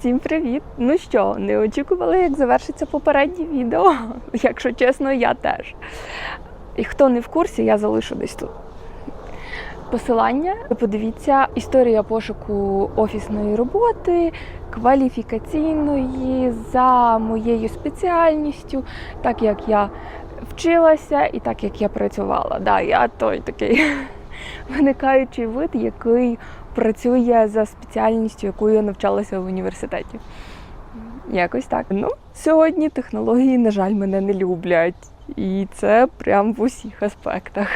Всім привіт! Ну що, не очікували, як завершиться попереднє відео? Якщо чесно, я теж. І хто не в курсі, я залишу десь тут. Посилання. Подивіться, історія пошуку офісної роботи, кваліфікаційної за моєю спеціальністю, так як я вчилася і так як я працювала. Да, я той такий виникаючий вид, який працює за спеціальністю, якою я навчалася в університеті. Якось так. Ну, сьогодні технології, на жаль, мене не люблять. І це прям в усіх аспектах.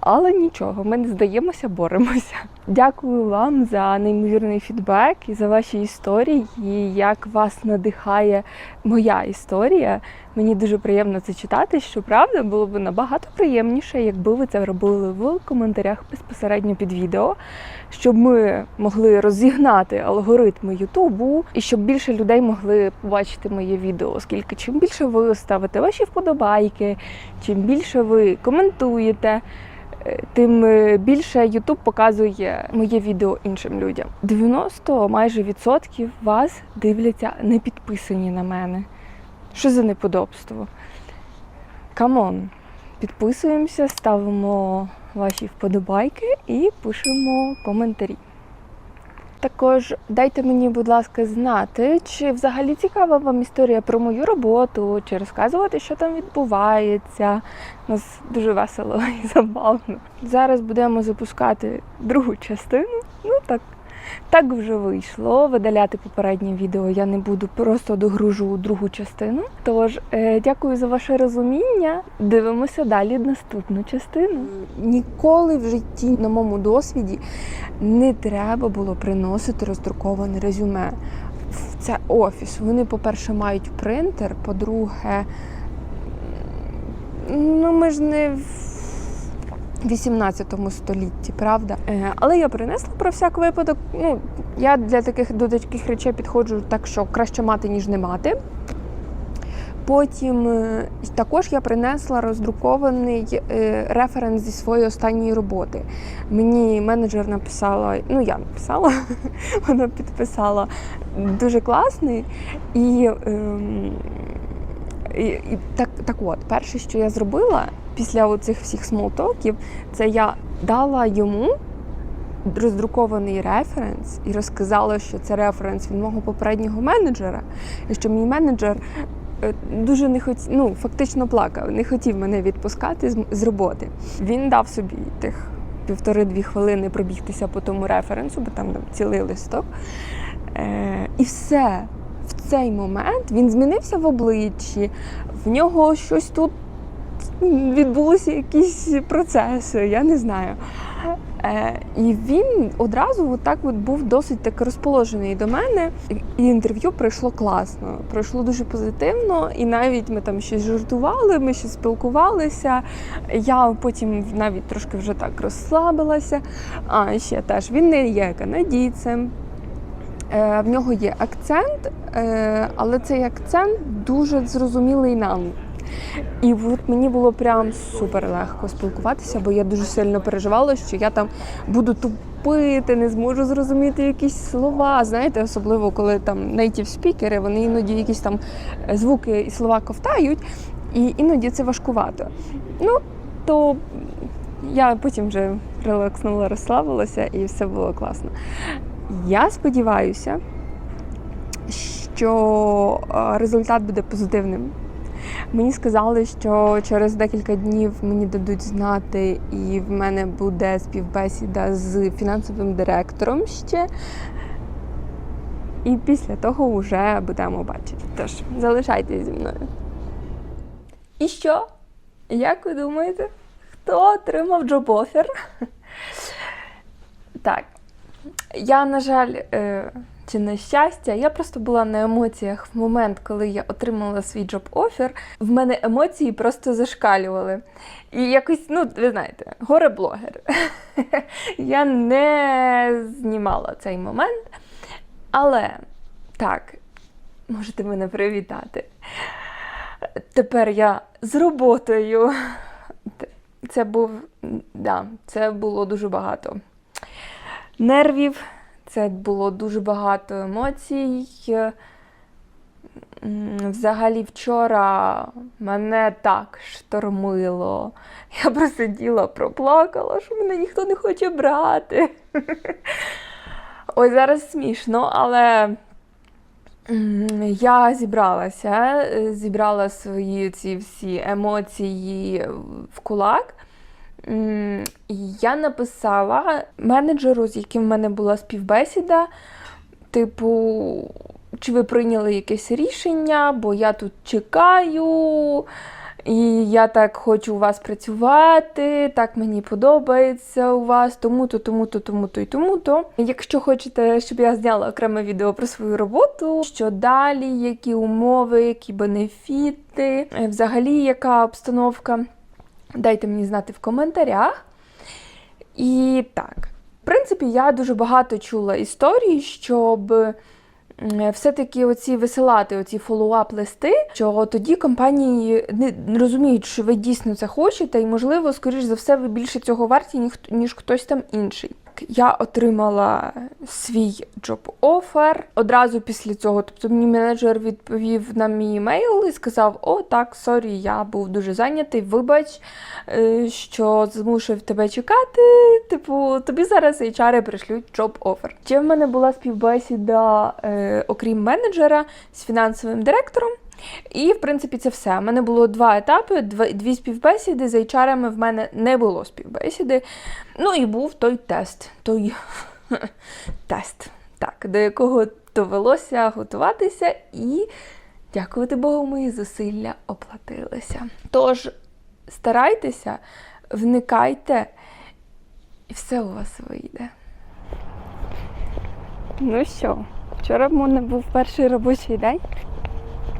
Але нічого, ми не здаємося, боремося. Дякую вам за неймовірний фідбек і за ваші історії, і як вас надихає моя історія. Мені дуже приємно це читати. Щоправда, було б набагато приємніше, якби ви це робили в коментарях безпосередньо під відео, щоб ми могли розігнати алгоритми Ютубу і щоб більше людей могли побачити моє відео. Оскільки чим більше ви ставите ваші вподобайки, чим більше ви коментуєте. Е, Тим е, більше YouTube показує моє відео іншим людям. 90 майже відсотків вас дивляться не підписані на мене. Що за неподобство? Камон, підписуємося, ставимо ваші вподобайки і пишемо коментарі. Також дайте мені, будь ласка, знати, чи взагалі цікава вам історія про мою роботу, чи розказувати, що там відбувається. У нас дуже весело і забавно. Зараз будемо запускати другу частину. Ну так, так вже вийшло. Видаляти попереднє відео я не буду, просто догружу другу частину. Тож, е, дякую за ваше розуміння. Дивимося далі наступну частину. Ніколи в житті на моєму досвіді не треба було приносити роздруковане резюме. В це офіс. Вони, по-перше, мають принтер, по-друге, ну ми ж не в 18 столітті, правда? Е, Але я принесла про всяк випадок. Ну, я для таких до таких речей підходжу так, що краще мати, ніж не мати. Потім е, також я принесла роздрукований е, референс зі своєї останньої роботи. Мені менеджер написала, ну я написала, вона підписала дуже класний. Ем, і, і так, так от, перше, що я зробила після оцих всіх смолтоків, це я дала йому роздрукований референс і розказала, що це референс від мого попереднього менеджера, і що мій менеджер е, дуже не хотів, ну фактично плакав, не хотів мене відпускати з, з роботи. Він дав собі тих півтори-дві хвилини пробігтися по тому референсу, бо там, там цілий листок. Е, і все. В цей момент він змінився в обличчі, в нього щось тут відбулися якісь процеси, я не знаю. Е, і він одразу от так от був досить так розположений до мене. І інтерв'ю пройшло класно, пройшло дуже позитивно, і навіть ми там щось жартували, ми щось спілкувалися. Я потім навіть трошки вже так розслабилася. А ще теж він не є канадійцем. Е, В нього є акцент, е, але цей акцент дуже зрозумілий нам. І от мені було прям супер легко спілкуватися, бо я дуже сильно переживала, що я там буду тупити, не зможу зрозуміти якісь слова. Знаєте, особливо коли там native спікери, вони іноді якісь там звуки і слова ковтають, і іноді це важкувато. Ну, то я потім вже релакснула, розслабилася і все було класно. Я сподіваюся, що е, результат буде позитивним. Мені сказали, що через декілька днів мені дадуть знати, і в мене буде співбесіда з фінансовим директором ще. І після того вже будемо бачити. Тож, залишайтесь зі мною. І що? Як ви думаєте, хто отримав джоб-офер? Так, я, на жаль, е, чи на щастя, я просто була на емоціях в момент, коли я отримала свій джоб-офер. В мене емоції просто зашкалювали. І якось, ну, ви знаєте, горе-блогер. я не знімала цей момент. Але так, можете мене привітати. Тепер я з роботою. Це був, да, це було дуже багато нервів, Це було дуже багато емоцій. Взагалі, вчора мене так штормило. Я просиділа, проплакала, що мене ніхто не хоче брати. Ой, зараз смішно, але я зібралася, е, зібрала свої ці всі емоції в кулак. Я написала менеджеру, з яким в мене була співбесіда, типу, чи ви прийняли якесь рішення, бо я тут чекаю, і я так хочу у вас працювати, так мені подобається у вас, тому-то, тому-то, тому-то і тому-то. Якщо хочете, щоб я зняла окреме відео про свою роботу, що далі, які умови, які бенефіти, е, взагалі яка обстановка, дайте мені знати в коментарях. І так, в принципі, я дуже багато чула історій, щоб все-таки оці висилати оці фоллоуап листи, що тоді компанії не розуміють, що ви дійсно це хочете, і, можливо, скоріш за все, ви більше цього варті, ніж хтось там інший. Я отримала свій джоб офер одразу після цього. Тобто мені менеджер відповів на мій емейл і сказав: О, так, сорі, я був дуже зайнятий. Вибач, е, що змусив тебе чекати. Типу, тобі зараз HR пришлють джоб офер. Ще в мене була співбесіда, е, окрім менеджера, з фінансовим директором. І, в принципі, це все. У мене було два етапи, дві співбесіди. З HR в мене не було співбесіди. Ну і був той тест, той тест, так, до якого довелося готуватися, і дякувати Богу, мої зусилля оплатилися. Тож старайтеся, вникайте, і все у вас вийде. Ну що, вчора в мене був перший робочий день.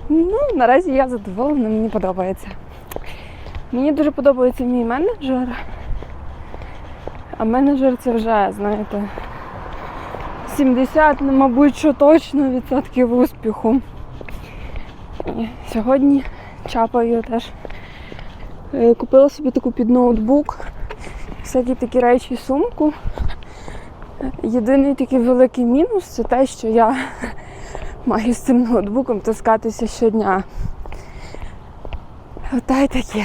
Ну, наразі я задоволена, мені подобається. Мені дуже подобається мій менеджер. А менеджер це вже, знаєте, 70, ну, мабуть, що точно відсотків успіху. І сьогодні чапаю теж. Е, Купила собі таку під ноутбук, всякі такі речі, сумку. Єдиний такий великий мінус це те, що я маю з цим ноутбуком таскатися щодня. Ота й таке.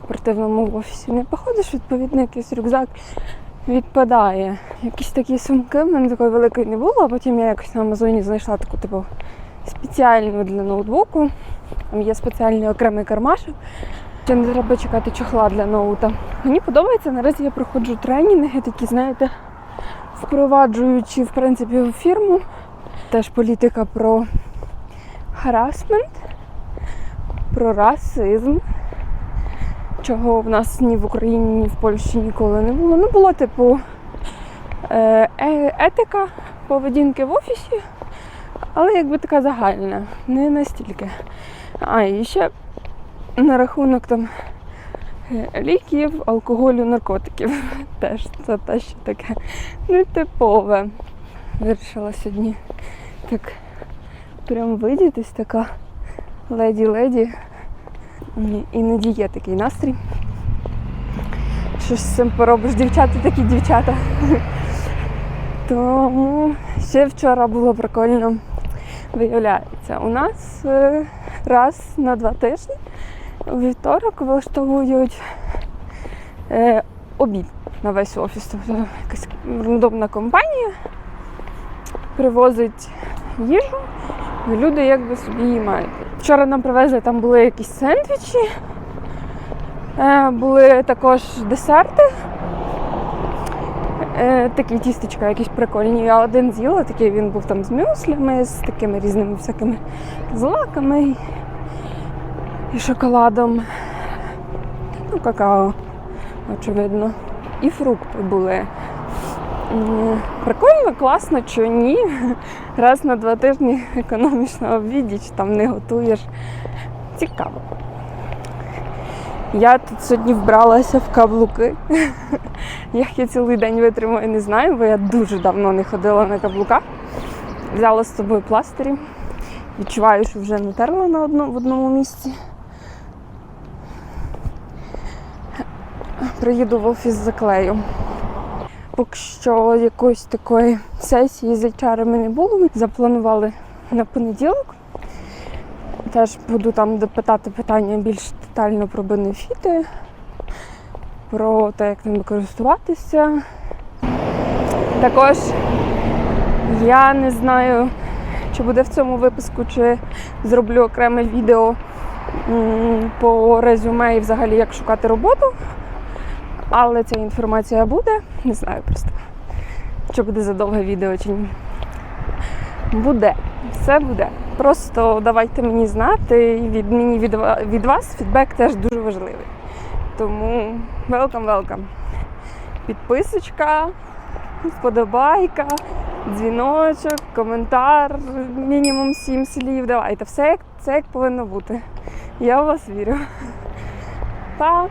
В спортивному офісі не походиш, відповідно, якийсь рюкзак відпадає. Якісь такі сумки в мене такої великої не було, а потім я якось на Амазоні знайшла таку типу спеціальну для ноутбуку. Там є спеціальний окремий кармашок. Ще не треба чекати чохла для ноута. Мені подобається, наразі я проходжу тренінги, такі, знаєте, впроваджуючи в принципі в фірму. Теж політика про харасмент, про расизм, чого в нас ні в Україні, ні в Польщі ніколи не було. Ну, була типу е- е- етика поведінки в офісі, але якби така загальна, не настільки. А, і ще на рахунок там е, ліків, алкоголю, наркотиків. Теж це те, що таке нетипове. Вирішила сьогодні так прям видітись, така леді-леді. Іноді є такий настрій. Що з цим поробиш, дівчата такі дівчата. Тому ще вчора було прикольно. Виявляється, у нас е, раз на два тижні у вівторок влаштовують е, обід на весь офіс. Тобто якась рандомна компанія привозить їжу, і люди якби собі її мають. Вчора нам привезли, там були якісь сендвічі, е, були також десерти. Е, такі тістечка якісь прикольні. Я один з'їла, такий він був там з мюслями, з такими різними всякими злаками і, і шоколадом. Ну, какао, очевидно. І фрукти були. Прикольно, класно, чи ні. Раз на два тижні економиш на там не готуєш. Цікаво. Я тут сьогодні вбралася в каблуки. Як я цілий день витримаю, не знаю, бо я дуже давно не ходила на каблуках. Взяла з собою пластирі. Відчуваю, що вже натерла на одно, в одному місці. Приїду в офіс заклею. Поки що якоїсь такої сесії з HR не було. Запланували на понеділок. Теж буду там допитати питання більш детально про бенефіти, про те, як ними користуватися. Також я не знаю, чи буде в цьому випуску, чи зроблю окреме відео по резюме і взагалі як шукати роботу. Але ця інформація буде. Не знаю просто, чи буде задовге відео чи ні. Буде, все буде. Просто давайте мені знати. І від мені від, від вас фідбек теж дуже важливий. Тому welcome, welcome. Підписочка, вподобайка, дзвіночок, коментар, мінімум сім слів. Давайте, все як, все як повинно бути. Я в вас вірю. Па!